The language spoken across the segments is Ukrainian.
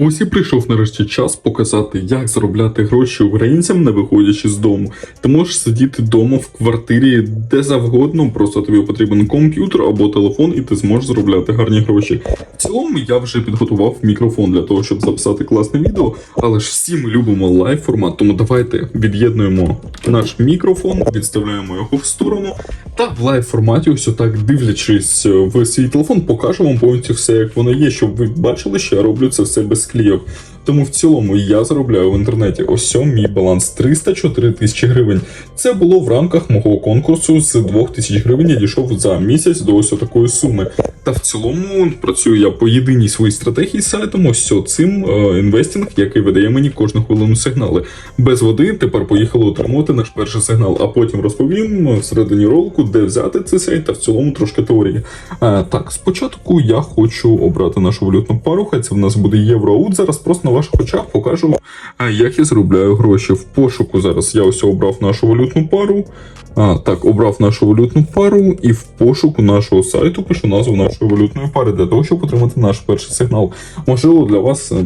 Ось і прийшов нарешті час показати, як заробляти гроші українцям, не виходячи з дому. Ти можеш сидіти вдома в квартирі де завгодно, просто тобі потрібен комп'ютер або телефон, і ти зможеш заробляти гарні гроші. В цілому я вже підготував мікрофон для того, щоб записати класне відео, але ж всі ми любимо лайв формат, тому давайте від'єднуємо наш мікрофон, відставляємо його в сторону. Та в лайв форматі, ось отак дивлячись в свій телефон, покажу вам повністю все, як воно є, щоб ви бачили, що я роблю це все без клійок. Тому в цілому я заробляю в інтернеті ось мій баланс 304 тисячі гривень. Це було в рамках мого конкурсу з 2 тисяч гривень. Я дійшов за місяць до ось такої суми. Та в цілому працюю я по єдиній своїй стратегії сайтом, ось цим е, інвестинг, який видає мені кожну хвилину сигнали. Без води тепер поїхали отримувати наш перший сигнал, а потім розповім всередині ролику, де взяти цей сайт, та в цілому трошки теорії. Е, так, спочатку я хочу обрати нашу валютну пару, хай це в нас буде євроаут. Зараз просто на ваших очах покажу, як я заробляю гроші. В пошуку зараз я ось обрав нашу валютну пару. А, так, обрав нашу валютну пару і в пошуку нашого сайту пишу назву нашої валютної пари для того, щоб отримати наш перший сигнал. Можливо, для вас. е,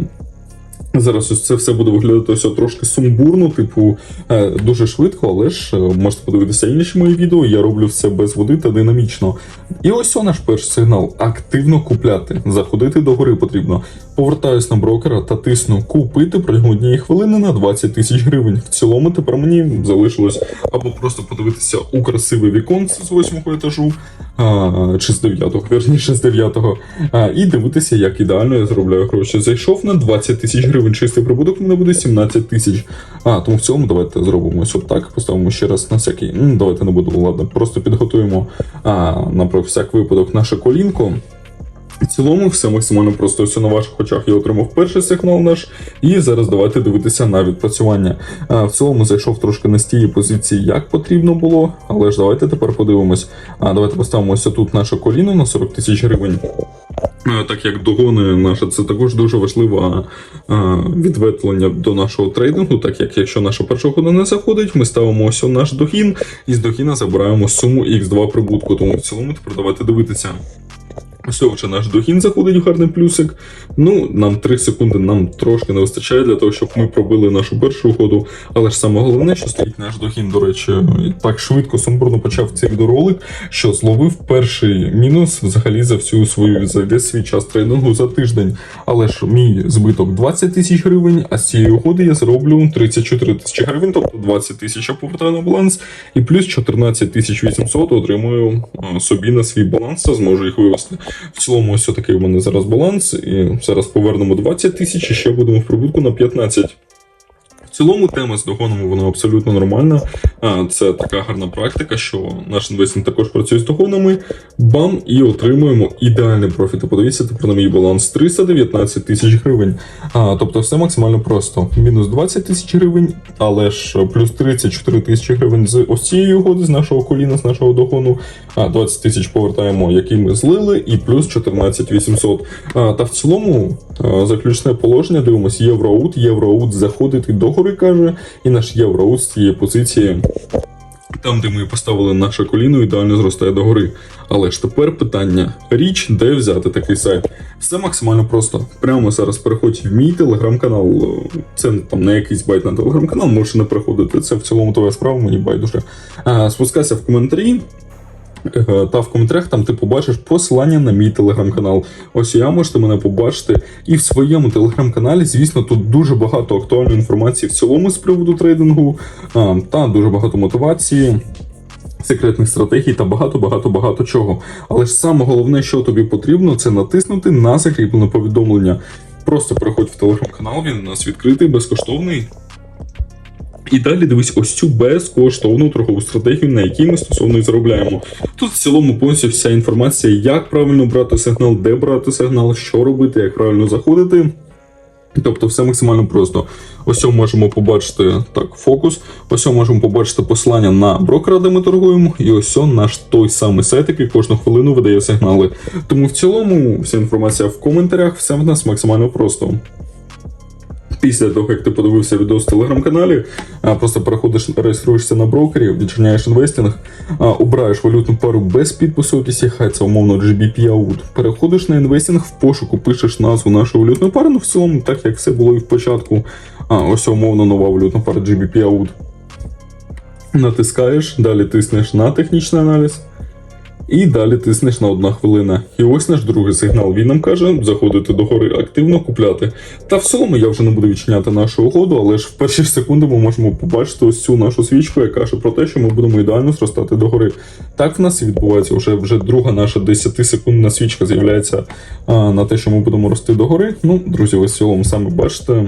Зараз ось це все буде виглядати ось трошки сумбурно, типу е, дуже швидко, але ж е, можете подивитися інші мої відео. Я роблю все без води та динамічно. І ось о наш перший сигнал: активно купляти. Заходити до гори потрібно. Повертаюсь на брокера та тисну купити протягом однієї хвилини на 20 тисяч гривень. В цілому тепер мені залишилось або просто подивитися у красиве віконце з восьмого етажу, а, чи з дев'ятого, вірніше з дев'ятого, а, і дивитися, як ідеально я заробляю гроші. Зайшов на 20 тисяч гривень, чистий прибуток мене буде 17 тисяч. А, тому в цілому давайте зробимо ось отак, поставимо ще раз на всякий. Давайте не буду, ладно, просто підготуємо а, на всяк випадок наше колінко. В цілому все максимально просто ось на ваших очах я отримав перший сигнал наш, і зараз давайте дивитися на відпрацювання. А, в цілому зайшов трошки не з тієї позиції, як потрібно було, але ж давайте тепер подивимось. А, давайте поставимо ось тут наше коліно на 40 тисяч гривень. Е, Так як догони наше, це також дуже важливе е, відветлення до нашого трейдингу, так як якщо наша перша угода не заходить, ми ставимо ось наш догін, і з догіна забираємо суму X2 прибутку. Тому в цілому тепер давайте дивитися. Все, вже наш догін заходить в гарний плюсик. Ну, нам 3 секунди нам трошки не вистачає для того, щоб ми пробили нашу першу угоду. Але ж саме головне, що стоїть наш догін, до речі, так швидко сумбурно почав цей відеоролик, що зловив перший мінус взагалі за всю свою за весь свій час трейдингу за тиждень. Але ж мій збиток 20 тисяч гривень, а з цієї угоди я зароблю 34 тисячі гривень, тобто 20 тисяч я повертаю на баланс, і плюс 14 тисяч 800 отримую собі на свій баланс, зможу їх вивести. В цілому, ось такий у мене зараз баланс. І зараз повернемо 20 тисяч і ще будемо в прибутку на 15. Цілому тема з догоном вона абсолютно нормальна. А, Це така гарна практика, що наш інвестинг також працює з догонами. Бам, і отримуємо ідеальний профіт. Подивіться тепер на мій баланс 319 тисяч гривень. А, тобто все максимально просто. Мінус 20 тисяч гривень, але ж плюс 34 тисячі гривень з ось цієї угоди, з нашого коліна, з нашого догону. А 20 тисяч повертаємо, які ми злили, і плюс 14 800. А, та в цілому заключне положення, дивимось, євроаут, євроаут заходити до гори, каже, і наш євроаут з цієї позиції. Там, де ми поставили наше коліно, ідеально зростає до гори. Але ж тепер питання: річ, де взяти такий сайт? Все максимально просто. Прямо зараз переходь в мій телеграм-канал. Це там не якийсь байт на телеграм-канал, можеш не приходити. Це в цілому твоя справа, мені байдуже. А, спускайся в коментарі. Е, Та в коментарях там ти побачиш посилання на мій телеграм-канал. Ось я можете мене побачити. І в своєму телеграм-каналі, звісно, тут дуже багато актуальної інформації в цілому з приводу трейдингу, та дуже багато мотивації. Секретних стратегій та багато багато багато чого. Але ж саме головне, що тобі потрібно, це натиснути на закріплене повідомлення. Просто переходь в телеграм-канал, він у нас відкритий, безкоштовний. І далі дивись ось цю безкоштовну торгову стратегію, на якій ми стосовно і заробляємо. Тут в цілому повністю вся інформація, як правильно брати сигнал, де брати сигнал, що робити, як правильно заходити. Тобто все максимально просто. Ось можемо побачити так, фокус. Ось можемо побачити посилання на брокера, де ми торгуємо, і ось наш той самий сайт, який кожну хвилину видає сигнали. Тому в цілому вся інформація в коментарях, все в нас максимально просто. Після того, як ти подивився відео в телеграм-каналі, просто переходиш, реєструєшся на брокері, відчиняєш інвестинг, обираєш валютну пару без підпису OTC, хай це умовно GBP AUD. Переходиш на інвестинг в пошуку, пишеш назву нашої валютної пари, ну в цілому, так як все було і в початку. А, ось умовно нова валютна пара GBP AUD. Натискаєш, далі тиснеш на технічний аналіз. І далі тиснеш на одна хвилина. І ось наш другий сигнал. Він нам каже заходити до гори, активно купляти. Та в цілому я вже не буду відчиняти нашу угоду, але ж в перші секунди ми можемо побачити ось цю нашу свічку, яка каже про те, що ми будемо ідеально зростати до гори. Так в нас і відбувається вже вже друга наша 10-секундна свічка з'являється на те, що ми будемо рости до гори. Ну, друзі, ви в цілому саме бачите.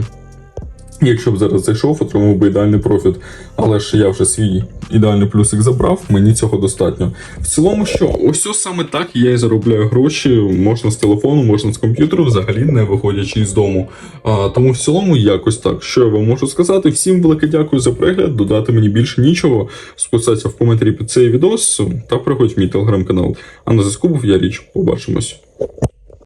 Якщо б зараз зайшов, отримав би ідеальний профіт. Але ж я вже свій ідеальний плюсик забрав, мені цього достатньо. В цілому, що ось саме так я і заробляю гроші. Можна з телефону, можна з комп'ютеру, взагалі не виходячи з дому. А, тому в цілому якось так. Що я вам можу сказати? Всім велике дякую за перегляд. Додати мені більше нічого. Списатися в коментарі під цей відос та приходь в мій телеграм-канал. А на зв'язку був я річ. Побачимось.